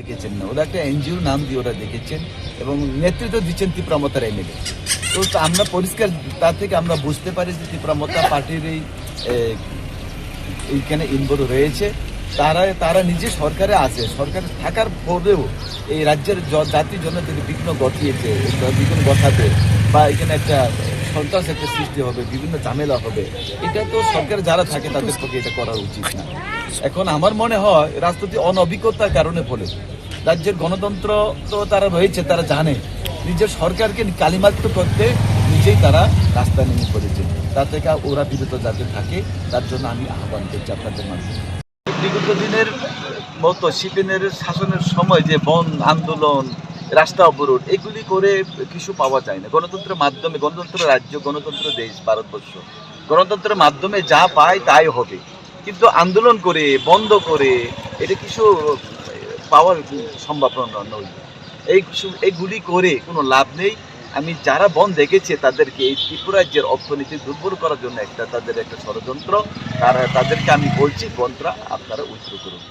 দেখেছেন না। ওরা একটা এনজিও নাম দিয়ে ওরা দেখেছেন এবং নেতৃত্ব দিচ্ছেন তীব্রামতার এমএলএ। তো আমরা পরিষ্কার তা থেকে আমরা বুঝতে পারি যে তীব্রামতা পার্টির এই এইখানে ইনভলভ রয়েছে। তারা তারা নিজে সরকারে আছে। সরকারে থাকার পরেও এই রাজ্যের জাতির জন্য যদি বিঘ্ন ঘটিয়েছে, বিঘ্ন ঘটাবে বা এখানে একটা সন্ত্রাস একটা সৃষ্টি হবে, বিভিন্ন ঝামেলা হবে। এটা তো সরকার যারা থাকে তাদের পক্ষে এটা করা উচিত না। এখন আমার মনে হয় রাজনীতি অনভিজ্ঞতার কারণে বলে। রাজ্যের গণতন্ত্র তো তারা রয়েছে তারা জানে। নিজের সরকারকে কালিমাত্র করতে নিজেই তারা রাস্তা নেমে পড়েছে। তার থেকে ওরা বিরত যাতে থাকে তার জন্য আমি আহ্বান করছি আপনাদের মাধ্যমে বিগত দিনের মতো সিপিএনের শাসনের সময় যে বন আন্দোলন রাস্তা অবরোধ এগুলি করে কিছু পাওয়া যায় না। গণতন্ত্রের মাধ্যমে গণতন্ত্র রাজ্য গণতন্ত্র দেশ ভারতবর্ষ। গণতন্ত্রের মাধ্যমে যা পায় তাই হবে। কিন্তু আন্দোলন করে, বন্ধ করে, এটা কিছু পাওয়ার সম্ভাবনা নয়। এই এইগুলি করে কোনো লাভ নেই। আমি যারা বন দেখেছে, তাদেরকে এই ত্রিপুরাজ্যের অর্থনীতি দুর্বল করার জন্য একটা, তাদের একটা ষড়যন্ত্র। তারা, তাদেরকে আমি বলছি, বনটা আপনারা উচ্চ করুন।